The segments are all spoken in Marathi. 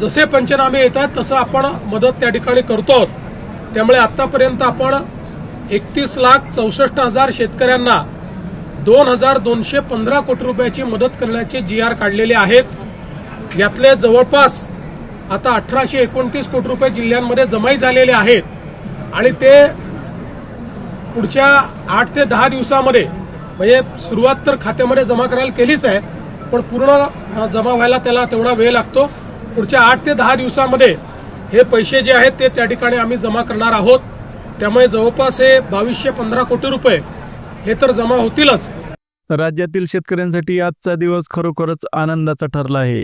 जसे पंचनामे येतात तसं आपण मदत त्या ठिकाणी करतो त्यामुळे आतापर्यंत आपण एकतीस लाख चौसष्ट हजार शेतकऱ्यांना दोन हजार दोनशे पंधरा कोटी रुपयाची मदत करण्याचे जी आर काढलेले आहेत. यातले जवळपास आता अठराशे एकोणतीस कोटी रुपये जिल्ह्यांमध्ये जमाई झालेले आहेत. आणि ते पुढच्या आठ ते दहा दिवसामध्ये म्हणजे सुरुवात तर खात्यामध्ये जमा करायला केलीच आहे पण पूर्ण जमा व्हायला त्याला तेवढा वेळ लागतो. पुढच्या आठ ते दहा दिवसामध्ये हे पैसे जे आहेत ते त्या ठिकाणी आम्ही जमा करणार आहोत. त्यामुळे जवळपास हे बावीसशे पंधरा कोटी रुपये हे तर जमा होतीलच. राज्यातील शेतकऱ्यांसाठी आजचा दिवस खरोखरच आनंदाचा ठरला आहे.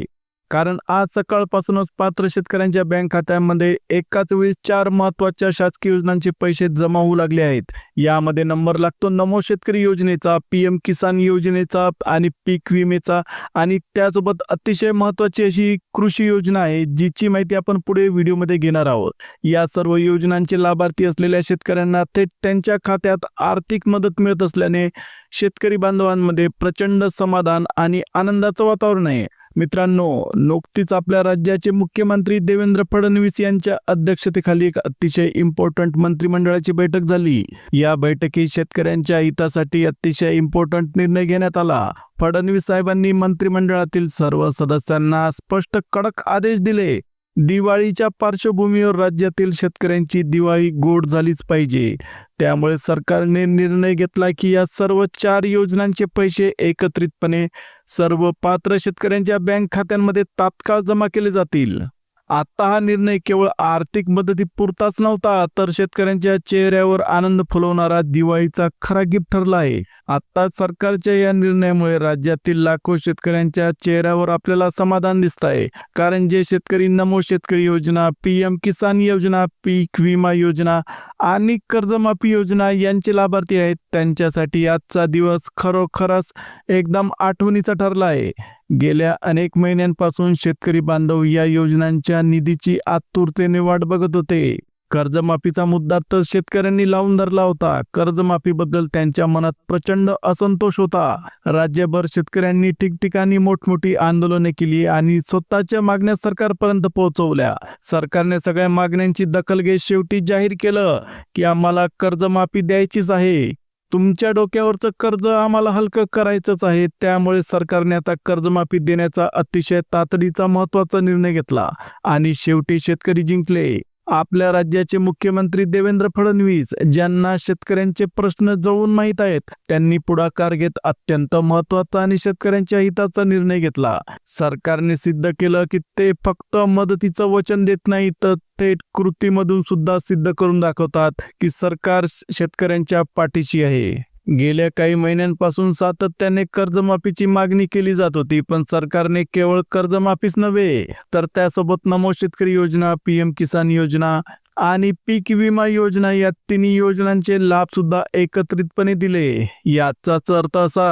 कारण आज सकाळपासूनच पात्र शेतकऱ्यांच्या बँक खात्यांमध्ये एकाच वेळी चार महत्त्वाच्या शासकीय योजनांचे पैसे जमा होऊ लागले आहेत. यामध्ये नंबर लागतो नमो शेतकरी योजनेचा पीएम किसान योजनेचा आणि पीक विमेचा आणि त्यासोबत अतिशय महत्वाची अशी कृषी योजना आहे जिची माहिती आपण पुढे व्हिडिओमध्ये घेणार आहोत. या सर्व योजनांचे लाभार्थी असलेल्या शेतकऱ्यांना थेट त्यांच्या खात्यात आर्थिक मदत मिळत असल्याने शेतकरी बांधवांमध्ये प्रचंड समाधान आणि आनंदाचं वातावरण आहे. मित्रांनो नुकतीच आपल्या राज्याचे मुख्यमंत्री देवेंद्र फडणवीस यांच्या अध्यक्षतेखाली एक अतिशय इम्पॉर्टंट मंत्रिमंडळाची बैठक झाली. या बैठकीत शेतकऱ्यांच्या हितासाठी अतिशय इम्पॉर्टंट निर्णय घेण्यात आला. फडणवीस साहेबांनी मंत्रिमंडळातील सर्व सदस्यांना स्पष्ट कडक आदेश दिले. दिवाळीच्या पार्श्वभूमीवर राज्यातील शेतकऱ्यांची दिवाळी गोड झालीच पाहिजे. त्यामुळे सरकारने निर्णय घेतला की या सर्व चार योजनांचे पैसे एकत्रितपणे सर्व पात्र शेतकऱ्यांच्या बँक खात्यांमध्ये तात्काळ जमा केले जातील. आता हा निर्णय केवळ आर्थिक मदतीपुरताच नव्हता तर शेतकऱ्यांच्या चेहऱ्यावर आनंद फुलवणारा दिवाळीचा खरा गिफ्ट ठरला आहे. आता सरकारच्या या निर्णयामुळे राज्यातील लाखो शेतकऱ्यांच्या चेहऱ्यावर आपल्याला समाधान दिसत आहे. कारण जे शेतकरी नमो शेतकरी योजना पीएम किसान योजना पीक विमा योजना आणि कर्जमाफी योजना यांचे लाभार्थी आहेत त्यांच्यासाठी आजचा दिवस खरोखरच एकदम आठवणीचा ठरला आहे. गेल्या अनेक महिन्यांपासून शेतकरी बांधव या योजनांच्या निधीची आतुरतेने वाट बघत होते. कर्जमाफीचा मुद्दा तर शेतकऱ्यांनी लावून धरला होता. कर्जमाफीबद्दल त्यांच्या मनात प्रचंड असंतोष होता. राज्यभर शेतकऱ्यांनी ठिकठिकाणी मोठमोठी आंदोलने केली आणि स्वतःच्या मागण्या सरकारपर्यंत पोहोचवल्या. सरकारने सगळ्या मागण्यांची दखल घेत शेवटी जाहीर केलं की आम्हाला कर्जमाफी द्यायचीच आहे. तुमच्या डोक्यावरचं कर्ज आम्हाला हलकं करायचंच आहे. त्यामुळे सरकारने आता कर्जमाफी देण्याचा अतिशय तातडीचा महत्त्वाचा निर्णय घेतला. आणि शेवटी शेतकरी जिंकले. आपल्या राज्याचे मुख्यमंत्री देवेंद्र फडणवीस ज्यांना शेतकऱ्यांचे प्रश्न जवळून माहीत आहेत त्यांनी पुढाकार घेत अत्यंत महत्त्वाचा आणि शेतकऱ्यांच्या हिताचा निर्णय घेतला. सरकारने सिद्ध केलं की ते फक्त मदतीचं वचन देत नाही तर थेट कृतीमधून सुद्धा सिद्ध करून दाखवतात की सरकार शेतकऱ्यांच्या पाठीशी आहे. गेल्या काही महिन्यांपासून सातत्याने कर्जमाफीची मागणी केली जात होती पण सरकारने केवळ कर्जमाफीच नव्हे तर त्यासोबत नमो शेतकरी योजना पीएम किसान योजना आणि पीक विमा योजना या तिन्ही योजनांचे लाभ सुद्धा एकत्रितपणे दिले. याचाच अर्थ असा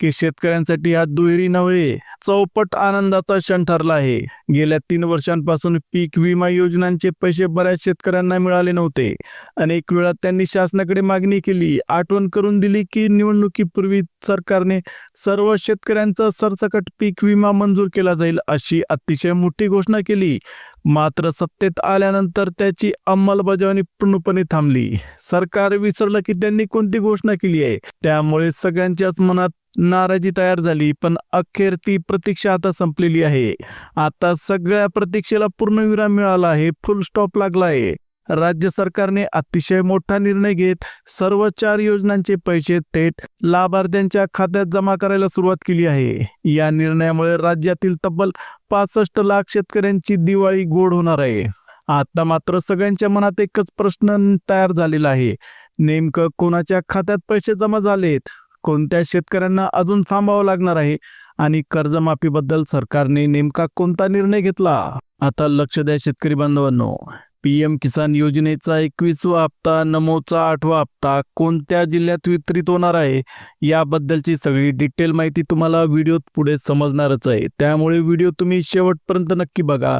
की शेतकऱ्यांसाठी हा दुहेरी नव्हे चौपट आनंदाचा क्षण ठरला आहे. गेल्या तीन वर्षांपासून पीक विमा योजनांचे पैसे बऱ्याच शेतकऱ्यांना मिळाले नव्हते. अनेक वेळा त्यांनी शासनाकडे मागणी केली आठवण करून दिली की निवडणुकीपूर्वी सरकारने सर्व शेतकऱ्यांचा सरसकट पीक विमा मंजूर केला जाईल अशी अतिशय मोठी घोषणा केली. मात्र सत्तेत आल्यानंतर त्याची अंमलबजावणी पूर्णपणे थांबली. सरकार विसरलं की त्यांनी कोणती घोषणा केली आहे? त्यामुळे सगळ्यांच्याच मनात नाराजी तयार झाली पण अखेर ती प्रतीक्षा आता संपलेली आहे. आता सगळ्या प्रतीक्षेला पूर्णविराम मिळाला आहे. फुल स्टॉप लागला आहे. राज्य सरकारने अतिशय मोठा निर्णय घेत सर्व चार योजनांचे पैसे थेट लाभार्थ्यांच्या खात्यात जमा करायला सुरुवात केली आहे. या निर्णयामुळे राज्यातील तब्बल पासष्ट लाख शेतकऱ्यांची दिवाळी गोड होणार आहे. आता मात्र सगळ्यांच्या मनात एकच प्रश्न तयार झालेला आहे. नेमकं कोणाच्या खात्यात पैसे जमा झालेत? कोणत्या शेतकऱ्यांना अजून थांबावं लागणार आहे? आणि कर्जमाफीबद्दल सरकारने नेमका कोणता निर्णय घेतला? आता लक्ष द्या शेतकरी बांधवांनो. पीएम किसान योजनेचा एकवीसवा हप्ता नमोचा आठवा हप्ता कोणत्या जिल्ह्यात वितरित होणार आहे? याबद्दलची सगळी डिटेल माहिती तुम्हाला व्हिडिओत पुढे समजणारच आहे. त्यामुळे व्हिडिओ तुम्ही शेवटपर्यंत नक्की बघा.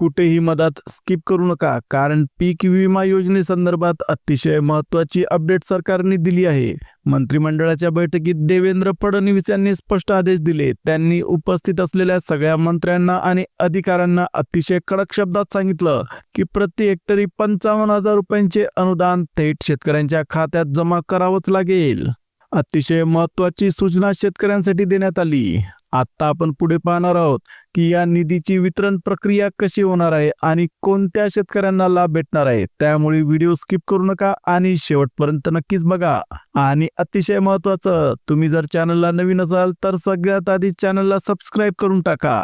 कुठेही मदत स्किप करू नका कारण पीक विमा योजनेसंदर्भात अतिशय महत्त्वाची अपडेट सरकारने दिली आहे. मंत्रिमंडळाच्या बैठकीत देवेंद्र फडणवीस यांनी स्पष्ट आदेश दिले. त्यांनी उपस्थित असलेल्या सगळ्या मंत्र्यांना आणि अधिकाऱ्यांना अतिशय कडक शब्दात सांगितलं की प्रति हेक्टरी पंचावन्न हजार रुपयांचे अनुदान थेट शेतकऱ्यांच्या खात्यात जमा करावंच लागेल. अतिशय महत्वाची सूचना शेतकऱ्यांसाठी देण्यात आली. आता आपण पुढे पाहणार आहोत की या निधीची वितरण प्रक्रिया कशी होणार आहे आणि कोणत्या शेतकऱ्यांना लाभ भेटणार आहे त्यामुळे व्हिडिओ स्किप करू नका आणि शेवटपर्यंत नक्कीच बघा. आणि अतिशय महत्वाचं तुम्ही जर चॅनलला नवीन असाल तर सगळ्यात आधी चॅनलला सबस्क्राईब करून टाका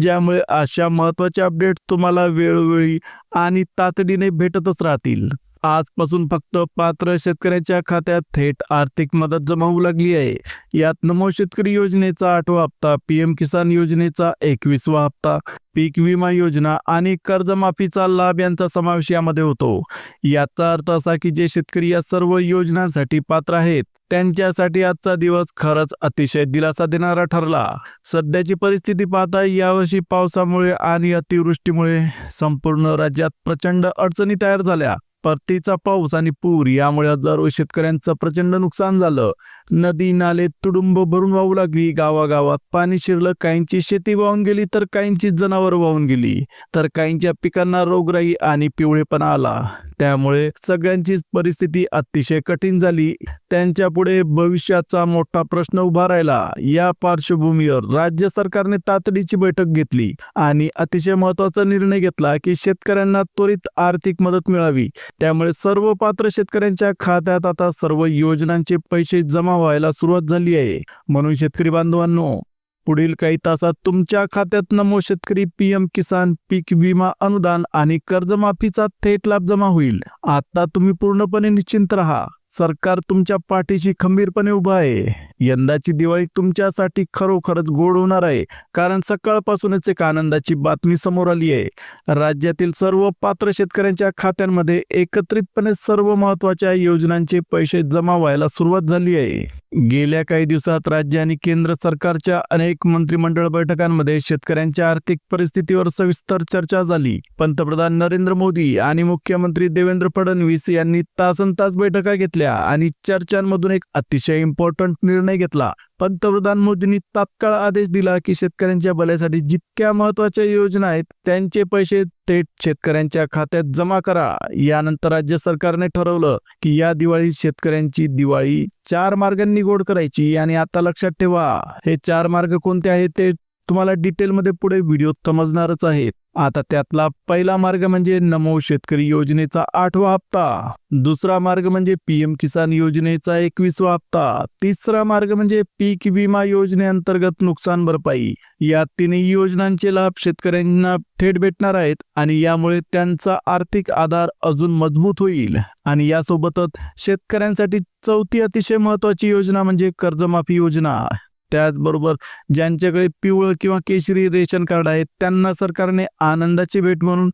ज्यामुळे अशा महत्त्वाचे अपडेट तुम्हाला वेळोवेळी आणि तातडीने भेटतच राहतील. आजपासून फक्त पात्र शेतकऱ्याच्या खात्यात थेट आर्थिक मदत जमा होऊ लागली आहे. यात नमो शेतकरी योजनेचा आठवा हप्ता पीएम किसान योजनेचा एकवीसवा हप्ता पीक विमा योजना आणि कर्जमाफीचा लाभ यांचा समावेश यामध्ये होतो. याचा अर्थ असा की जे शेतकरी या सर्व योजनांसाठी पात्र आहेत त्यांच्यासाठी आजचा दिवस खरंच अतिशय दिलासा देणारा ठरला. सध्याची परिस्थिती पाहता यावर्षी पावसामुळे आणि अतिवृष्टीमुळे संपूर्ण राज्यात प्रचंड अडचणी तयार झाल्या. परतीचा पाऊस आणि पूर यामुळे हजारो शेतकऱ्यांचं प्रचंड नुकसान झालं. नदी नाले तुडुंब भरून वाहू लागली. गावागावात पाणी शिरलं. काहींची शेती वाहून गेली तर काहींची जनावर वाहून गेली. तर काहींच्या पिकांना रोगराई आणि पिवळेपणा आला. त्यामुळे सगळ्यांचीच परिस्थिती अतिशय कठीण झाली. त्यांच्या पुढे भविष्याचा मोठा प्रश्न उभा राहिला. या पार्श्वभूमीवर राज्य सरकारने तातडीची बैठक घेतली आणि अतिशय महत्त्वाचा निर्णय घेतला की शेतकऱ्यांना त्वरित आर्थिक मदत मिळावी. त्यामुळे सर्व पात्र शेतकऱ्यांच्या खात्यात आता सर्व योजनांचे पैसे जमा व्हायला सुरुवात झाली आहे. म्हणून शेतकरी बांधवांनो पुढील काही तासात तुमच्या खात्यात नमो शेतकरी पीएम किसान पीक विमा अनुदान आणि कर्जमाफीचा थेट लाभ जमा होईल. आता तुम्ही पूर्णपणे निश्चिंत राहा. सरकार तुमच्या पाठीशी खंबीरपणे उभा आहे. यंदाची दिवाळी तुमच्यासाठी खरोखरच गोड होणार आहे कारण सकाळपासूनच एक आनंदाची बातमी समोर आली आहे. राज्यातील सर्व पात्र शेतकऱ्यांच्या खात्यांमध्ये एकत्रितपणे सर्व महत्त्वाच्या योजनांचे पैसे जमा व्हायला सुरुवात झाली आहे. गेल्या काही दिवसात राज्य आणि केंद्र सरकारच्या अनेक मंत्रिमंडळ बैठकांमध्ये शेतकऱ्यांच्या आर्थिक परिस्थितीवर सविस्तर चर्चा झाली. पंतप्रधान नरेंद्र मोदी आणि मुख्यमंत्री देवेंद्र फडणवीस यांनी तासन तास बैठका घेतल्या आणि चर्चांमधून एक अतिशय इम्पॉर्टंट निर्णय घेतला. पंतप्रधान मोदींनी तात्काळ आदेश दिला की शेतकऱ्यांच्या भल्यासाठी जितक्या महत्त्वाच्या योजना आहेत त्यांचे पैसे थेट शेतकऱ्यांच्या खात्यात जमा करा. यानंतर राज्य सरकारने ठरवलं की या दिवाळीत शेतकऱ्यांची दिवाळी चार मार्गांनी गोड करायची आणि आता लक्षात ठेवा हे चार मार्ग कोणते आहेत ते तुम्हाला डिटेलमध्ये पुढे व्हिडिओ समजणारच आहेत. आता त्यातला पहिला मार्ग म्हणजे नमो शेतकरी योजनेचा आठवा हप्ता. दुसरा मार्ग म्हणजे पीएम किसान योजनेचा एकवीसवा हप्ता. तिसरा मार्ग म्हणजे पीक विमा योजनेअंतर्गत नुकसान भरपाई. या तिन्ही योजनांचे लाभ शेतकऱ्यांना थेट भेटणार आहेत आणि यामुळे त्यांचा आर्थिक आधार अजून मजबूत होईल. आणि यासोबतच शेतकऱ्यांसाठी चौथी अतिशय महत्वाची योजना म्हणजे कर्जमाफी योजना. त्याचबरोबर ज्यांच्याकडे पिवळं किंवा केशरी रेशन कार्ड आहे त्यांना सरकारने आनंदाची भेट म्हणून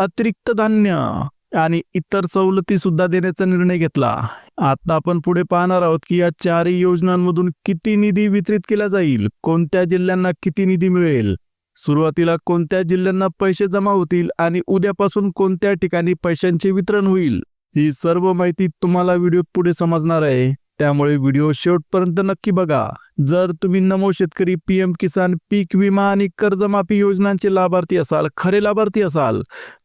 अतिरिक्त धान्य आणि इतर सवलती सुद्धा देण्याचा निर्णय घेतला. आता आपण पुढे पाहणार आहोत की या चारही योजनांमधून किती निधी वितरित केला जाईल कोणत्या जिल्ह्यांना किती निधी मिळेल सुरुवातीला कोणत्या जिल्ह्यांना पैसे जमा होतील आणि उद्यापासून कोणत्या ठिकाणी पैशांचे वितरण होईल ही सर्व माहिती तुम्हाला व्हिडिओ पुढे समजणार आहे. त्यामुळे व्हिडिओ शेवटपर्यंत नक्की बघा. जर तुम्ही नमो शेतकरी पीएम किसान पीक विमा आणि कर्जमाफी योजनांचे लाभार्थी असाल खरे लाभार्थी असाल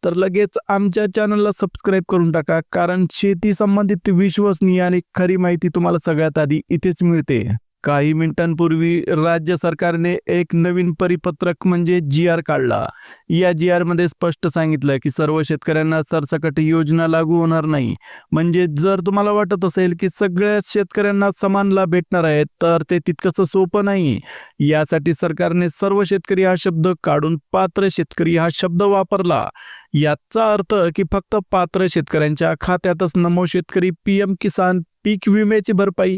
तर लगेच आमच्या चॅनलला सबस्क्राईब करून टाका कारण शेती संबंधित विश्वसनीय आणि खरी माहिती तुम्हाला सगळ्यात आधी इथेच मिळते. काही मिनिटांपूर्वी राज्य सरकारने एक नवीन परिपत्रक म्हणजे जी आर काढला. या जी आरमध्ये स्पष्ट सांगितलं की सर्व शेतकऱ्यांना सरसकट योजना लागू होणार नाही. म्हणजे जर तुम्हाला वाटत असेल की सगळ्या शेतकऱ्यांना समान लाभ भेटणार आहे तर ते तितकंसं सोपं नाही. यासाठी सरकारने सर्व शेतकरी हा शब्द काढून पात्र शेतकरी हा शब्द वापरला. याचा अर्थ की फक्त पात्र शेतकऱ्यांच्या खात्यातच नमो शेतकरी पीएम किसान पीक विम्याची भरपाई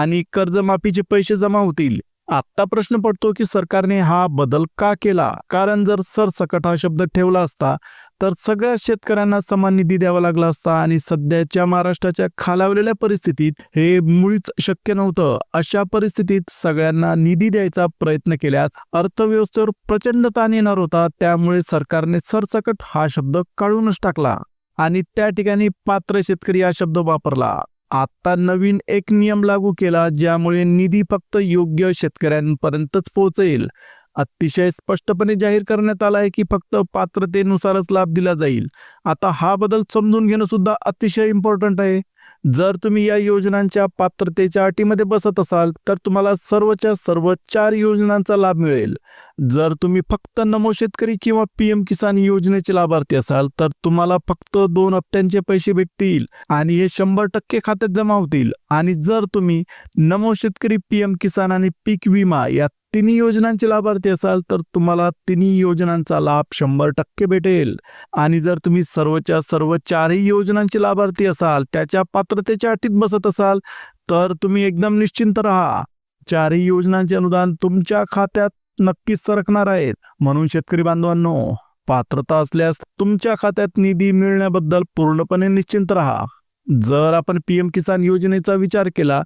आणि कर्जमाफीचे पैसे जमा होतील. आत्ता प्रश्न पडतो की सरकारने हा बदल का केला? कारण जर सरसकट हा शब्द ठेवला असता तर सगळ्या शेतकऱ्यांना समान निधी द्यावा लागला असता आणि सध्याच्या महाराष्ट्राच्या खालावलेल्या परिस्थितीत हे मुळीच शक्य नव्हतं. अशा परिस्थितीत सगळ्यांना निधी द्यायचा प्रयत्न केल्यास अर्थव्यवस्थेवर प्रचंड ताण येणार होता त्यामुळे सरकारने सरसकट हा शब्द काढूनच टाकला आणि त्या ठिकाणी पात्र शेतकरी हा शब्द वापरला. आता नवीन एक नियम लागू केला ज्यामुळे निधी फक्त योग्य शेतकऱ्यांपर्यंतच पोहोचेल. अतिशय स्पष्टपणे जाहीर करण्यात आला आहे की फक्त पात्रतेनुसारच लाभ दिला जाईल. आता हा बदल समजून घेणं सुद्धा अतिशय इम्पॉर्टंट आहे. जर तुम्ही या योजनांच्या पात्रतेच्या अटीमध्ये बसत असाल तर तुम्हाला सर्वच्या सर्व चार योजनांचा लाभ मिळेल. जर तुम्ही फक्त नमो शेतकरी किंवा पी एम किसान योजनेचे लाभार्थी असाल तर तुम्हाला फक्त दोन हप्त्यांचे पैसे भेटतील आणि हे शंभर टक्के खात्यात जमा होतील. आणि जर तुम्ही नमो शेतकरी पी एम किसान आणि पीक विमा या तिन्ही योजनांचे लाभार्थी असाल तर तुम्हाला तिन्ही योजनांचा लाभ शंभर टक्के भेटेल. आणि जर तुम्ही सर्वच्या सर्व चारही योजनांचे लाभार्थी असाल त्याच्या पात्रतेच्या अटीत बसत असाल तर तुम्ही एकदम निश्चिंत राहा. चारही योजनांचे अनुदान तुमच्या खात्यात नक्कीच सरकणार आहेत म्हणून शेतकरी बांधवांनो पात्रता असल्यास तुमच्या खात्यात निधी मिळण्याबद्दल पूर्णपणे निश्चिंत राहा. जर आपण पीएम किसान योजनेचा विचार केला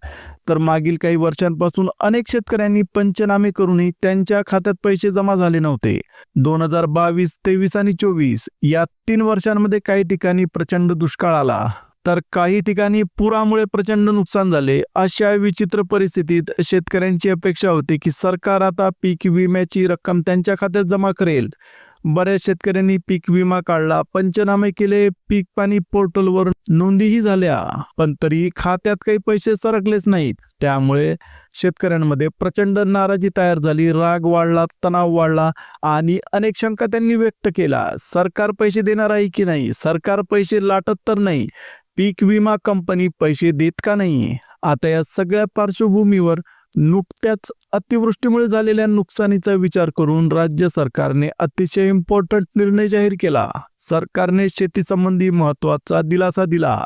तर मागील काही वर्षांपासून अनेक शेतकऱ्यांनी पंचनामे करूनही त्यांच्या खात्यात पैसे जमा झाले नव्हते. दोन हजार बावीस तेवीस आणि चोवीस या तीन वर्षांमध्ये काही ठिकाणी प्रचंड दुष्काळ आला. तर काही ठिकाणी पुरामुळे प्रचंड नुकसान झाले अशा विचित्र परिस्थितीत शेतकऱ्यांची अपेक्षा होती की सरकार आता पीक विम्याची रक्कम त्यांच्या खात्यात जमा करेल. बऱ्याच शेतकऱ्यांनी पीक विमा काढला पंचनामे केले पीक पाणी पोर्टलवर नोंदीही झाल्या. पण तरी खात्यात काही पैसे सरकलेच नाहीत. त्यामुळे शेतकऱ्यांमध्ये प्रचंड नाराजी तयार झाली राग वाढला तणाव वाढला आणि अनेक शंका त्यांनी व्यक्त केला सरकार पैसे देणार आहे की नाही? सरकार पैसे लाटत तर नाही. पीक विमा कंपनी पैसे देत का नाही? आता या सगळ्या पार्श्वभूमीवर नुकत्याच अतिवृष्टीमुळे झालेल्या नुकसानीचा विचार करून राज्य सरकारने अतिशय इम्पॉर्टंट निर्णय जाहीर केला. सरकारने शेतीसंबंधी महत्त्वाचा दिलासा दिला.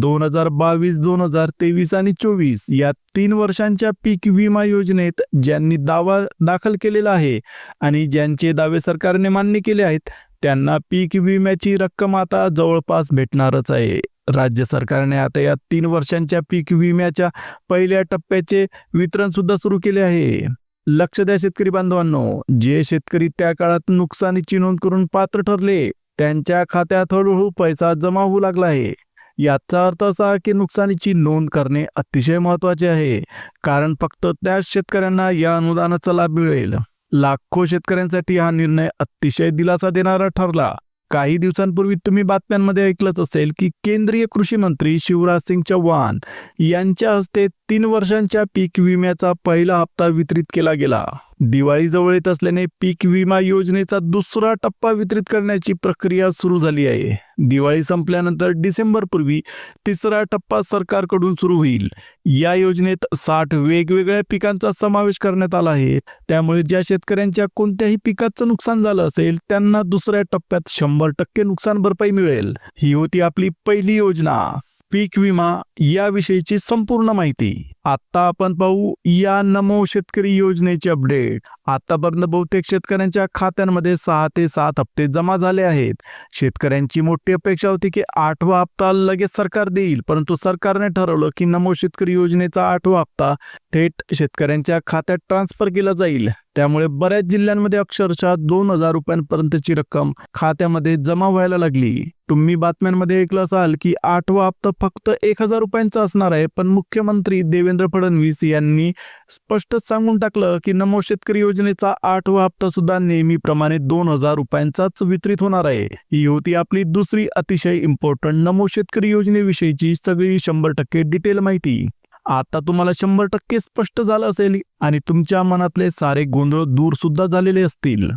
दोन हजार बावीस दोन हजार तेवीस आणि चोवीस या तीन वर्षांच्या पीक विमा योजनेत ज्यांनी दावा दाखल केलेला आहे आणि ज्यांचे दावे सरकारने मान्य केले आहेत त्यांना पीक विम्याची रक्कम आता जवळपास भेटणारच आहे. राज्य सरकारने आता या तीन वर्षांच्या पीक विम्याच्या पहिल्या टप्प्याचे वितरण सुद्धा सुरू केले आहे. लक्ष द्या शेतकरी बांधवांनो जे शेतकरी त्या काळात नुकसानीची नोंद करून पात्र ठरले त्यांच्या खात्यात हळूहळू पैसा जमा होऊ लागला आहे. याचा अर्थ असा की नुकसानीची नोंद करणे अतिशय महत्त्वाचे आहे कारण फक्त त्याच शेतकऱ्यांना या अनुदानाचा लाभ मिळेल. लाखो शेतकऱ्यांसाठी हा निर्णय अतिशय दिलासा देणारा ठरला. काही दिवसांपूर्वी तुम्ही बातम्यांमध्ये ऐकलंच असेल की केंद्रीय कृषी मंत्री शिवराज सिंग चौहान यांच्या हस्ते तीन वर्षांच्या पीक विम्याचा पहिला हप्ता वितरित केला गेला. दिवाळी जवळ येत असल्याने पीक विमा योजनेचा दुसरा टप्पा वितरित करण्याची प्रक्रिया सुरू झाली आहे. दिवाळी संपल्यानंतर डिसेंबर पूर्वी तिसरा टप्पा सरकारकडून सुरू होईल. या योजनेत साठ वेगवेगळ्या पिकांचा समावेश करण्यात आला आहे. त्यामुळे ज्या शेतकऱ्यांच्या कोणत्याही पिकाचं नुकसान झालं असेल त्यांना दुसऱ्या टप्प्यात शंभर टक्के नुकसान भरपाई मिळेल. ही होती आपली पहिली योजना. पीक विमा याविषयीची संपूर्ण माहिती आता आपण पाहू या नमो शेतकरी योजनेचे अपडेट. आतापर्यंत बहुतेक शेतकऱ्यांच्या खात्यांमध्ये सहा ते सात हप्ते जमा झाले आहेत. शेतकऱ्यांची मोठी अपेक्षा होती की आठवा हप्ता लगेच सरकार देईल परंतु सरकारने ठरवलं की नमो शेतकरी योजनेचा आठवा हप्ता थेट शेतकऱ्यांच्या खात्यात ट्रान्सफर केला जाईल. त्यामुळे बऱ्याच जिल्ह्यांमध्ये अक्षरशः दोन हजार रुपयांपर्यंतची रक्कम खात्यामध्ये जमा व्हायला लागली. तुम्ही बातम्यांमध्ये ऐकलं असाल की आठवा हप्ता फक्त एक हजार रुपयांचा असणार आहे पण मुख्यमंत्री देवेंद्र फडणवीस यांनी स्पष्ट सांगून टाकलं की नमो शेतकरी योजनेचा आठवा हप्ता सुद्धा नेहमीप्रमाणे दोन हजार रुपयांचाच वितरित होणार आहे. ही होती आपली दुसरी अतिशय इम्पॉर्टंट नमो शेतकरी योजनेविषयीची सगळी शंभर टक्के डिटेल माहिती. आता तुम्हाला शंभर टक्के स्पष्ट झालं असेल आणि तुमच्या मनातले सारे गोंधळ दूर सुद्धा झालेले असतील.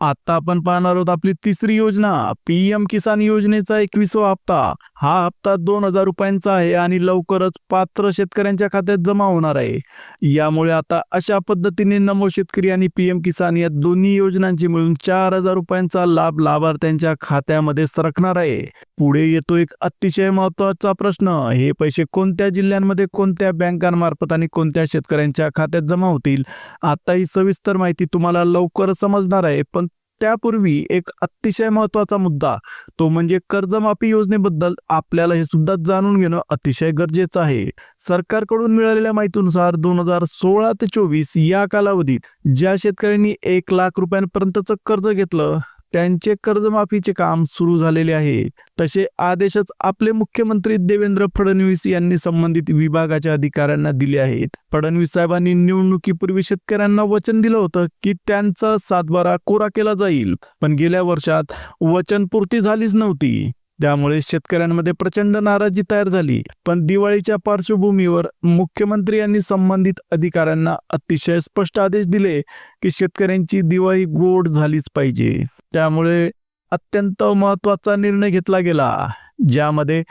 आता आपण पाहणार आहोत आपली तिसरी योजना पीएम किसान योजनेचा एकविसवा हप्ता. हा हप्ता दोन हजार रुपयांचा आहे आणि लवकरच पात्र शेतकऱ्यांच्या खात्यात जमा होणार आहे. यामुळे आता अशा पद्धतीने नमो शेतकरी आणि पीएम किसान या दोन्ही योजनांची मिळून चार हजार रुपयांचा लाभ लाभार्थ्यांच्या खात्यामध्ये सरकणार आहे. पुढे येतो एक अतिशय महत्त्वाचा प्रश्न. हे पैसे कोणत्या जिल्ह्यांमध्ये कोणत्या बँकांमार्फत आणि कोणत्या शेतकऱ्यांच्या खात्यात जमा होतील? आता ही सविस्तर माहिती तुम्हाला लवकर समजणार आहे पण त्यापूर्वी एक अतिशय महत्त्वाचा मुद्दा तो म्हणजे कर्जमाफी योजनेबद्दल आपल्याला हे सुद्धा जाणून घेणं अतिशय गरजेचं आहे. सरकारकडून मिळालेल्या माहितीनुसार दोन हजार सोळा ते चोवीस या कालावधीत ज्या शेतकऱ्यांनी एक लाख रुपयांपर्यंतचं कर्ज घेतलं त्यांचे कर्जमाफीचे काम सुरू झालेले आहे. तसे आदेशच आपले मुख्यमंत्री देवेंद्र फडणवीस यांनी संबंधित विभागाच्या अधिकाऱ्यांना दिले आहेत. फडणवीस साहेबांनी निवडणुकीपूर्वी शेतकऱ्यांना वचन दिलं होतं की त्यांचा सातबारा कोरा केला जाईल. पण गेल्या वर्षात वचनपूर्ती झालीच नव्हती. त्यामुळे शेतकऱ्यांमध्ये प्रचंड नाराजी तयार झाली. पण दिवाळीच्या पार्श्वभूमीवर मुख्यमंत्री यांनी संबंधित अधिकाऱ्यांना अतिशय स्पष्ट आदेश दिले की शेतकऱ्यांची दिवाळी गोड झालीच पाहिजे. त्यामुळे अत्यंत महत्त्वाचा निर्णय घेतला गेला ज्यामध्ये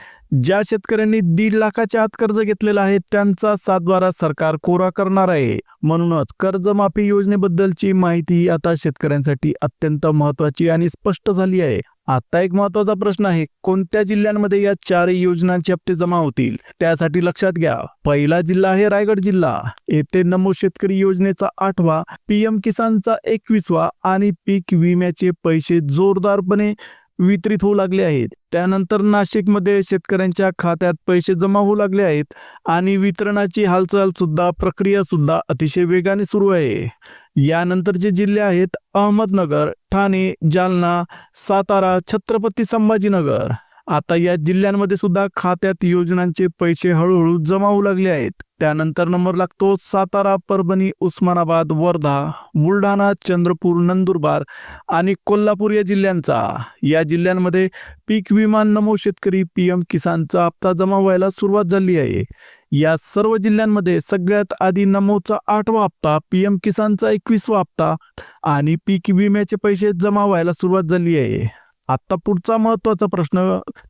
ज्या शेतकऱ्यांनी दीड लाखाच्या आत कर्ज घेतलेलं आहे त्यांचा सातबारा सरकार कोरा करणार आहे. म्हणूनच कर्जमाफी योजनेबद्दलची माहिती आता शेतकऱ्यांसाठी अत्यंत महत्वाची आणि स्पष्ट झाली आहे. आता एक महत्त्वाचा प्रश्न आहे कोणत्या जिल्ह्यांमध्ये या चारही योजनांचे हप्ते जमा होतील? त्यासाठी लक्षात घ्या पहिला जिल्हा आहे रायगड जिल्हा. येथे नमो शेतकरी योजनेचा आठवा पीएम किसानचा एकवीसवा आणि पीक विम्याचे पैसे जोरदारपणे वितरित होऊ लागले आहेत. त्यानंतर नाशिकमध्ये शेतकऱ्यांच्या खात्यात पैसे जमा होऊ लागले आहेत आणि वितरणाची हालचाल सुद्धा प्रक्रिया सुद्धा अतिशय वेगाने सुरू आहे. यानंतरचे जिल्हे आहेत अहमदनगर ठाणे जालना सातारा छत्रपती संभाजीनगर. आता या जिल्ह्यांमध्ये सुद्धा खात्यात योजनांचे पैसे हळूहळू जमा होऊ लागले आहेत. त्यानंतर नंबर लागतो सातारा परभणी उस्मानाबाद वर्धा बुलढाणा चंद्रपूर नंदुरबार आणि कोल्हापूर या जिल्ह्यांचा. या जिल्ह्यांमध्ये पीक विमा नमो शेतकरी पी एम किसानचा हप्ता जमा व्हायला सुरुवात झाली आहे. या सर्व जिल्ह्यांमध्ये सगळ्यात आधी नमोचा आठवा हप्ता पी एम किसानचा एकवीसवा हप्ता आणि पीक विम्याचे पैसे जमा व्हायला सुरुवात झाली आहे. आता पुढचा महत्त्वाचा प्रश्न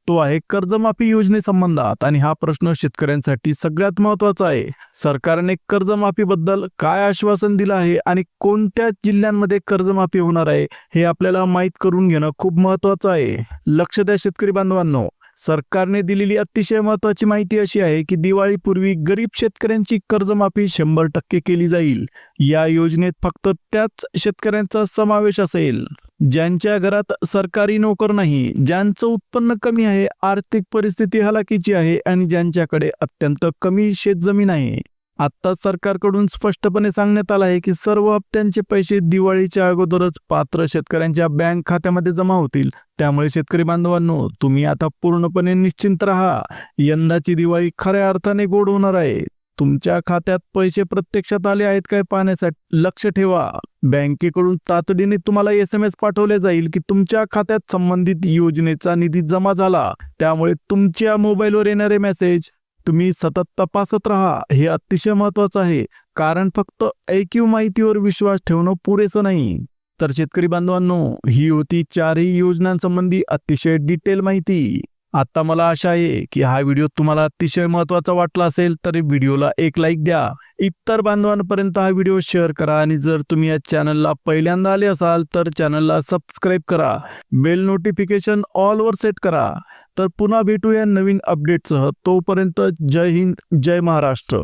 तो आहे कर्जमाफी योजनेसंबंधात. आणि हा प्रश्न शेतकऱ्यांसाठी सगळ्यात महत्त्वाचा आहे. सरकारने कर्जमाफीबद्दल काय आश्वासन दिलं आहे आणि कोणत्या जिल्ह्यांमध्ये कर्जमाफी होणार आहे हे आपल्याला माहीत करून घेणं खूप महत्वाचं आहे. लक्ष द्या शेतकरी बांधवांनो. सरकारने दिलेली अतिशय महत्वाची माहिती अशी आहे की दिवाळीपूर्वी गरीब शेतकऱ्यांची कर्जमाफी शंभर टक्के केली जाईल. या योजनेत फक्त त्याच शेतकऱ्यांचा समावेश असेल. ज्यांच्या घरात सरकारी नोकर नाही ज्यांचं उत्पन्न कमी आहे आर्थिक परिस्थिती हलाखीची आहे आणि ज्यांच्याकडे अत्यंत कमी शेतजमीन आहे. आता सरकारकडून स्पष्टपणे सांगण्यात आलं आहे की सर्व हप्त्यांचे पैसे दिवाळीच्या अगोदरच पात्र शेतकऱ्यांच्या बँक खात्यामध्ये जमा होतील. त्यामुळे शेतकरी बांधवांनो तुम्ही आता पूर्णपणे निश्चिंत राहा. यंदाची दिवाळी खऱ्या अर्थाने गोड होणार आहे. तुमच्या खात्यात पैसे प्रत्यक्षात आले आहेत काय पाहण्यासाठी लक्ष ठेवा. बँकेकडून तातडीने तुम्हाला एस एम एस पाठवले जाईल की तुमच्या खात्यात संबंधित योजनेचा निधी जमा झाला. त्यामुळे तुमच्या मोबाईलवर येणारे मेसेज तुम्ही सतत तपासत राहा. हे अतिशय महत्वाचं आहे. कारण फक्त ऐकीव माहितीवर विश्वास ठेवणं पुरेसं नाही. तर शेतकरी बांधवांनो ही होती चारही योजनांसंबंधी अतिशय डिटेल माहिती. आता मला आशा आहे की हा व्हिडिओ तुम्हाला अतिशय महत्त्वाचा वाटला असेल तर व्हिडिओला एक लाईक द्या. इतर बांधवांपर्यंत हा व्हिडिओ शेअर करा आणि जर तुम्ही या चॅनलला पहिल्यांदा आले असाल तर चॅनलला सबस्क्राईब करा. बेल नोटिफिकेशन ऑलवर सेट करा. तर पुन्हा भेटूया नवीन अपडेटसह तोपर्यंत जय हिंद जय महाराष्ट्र.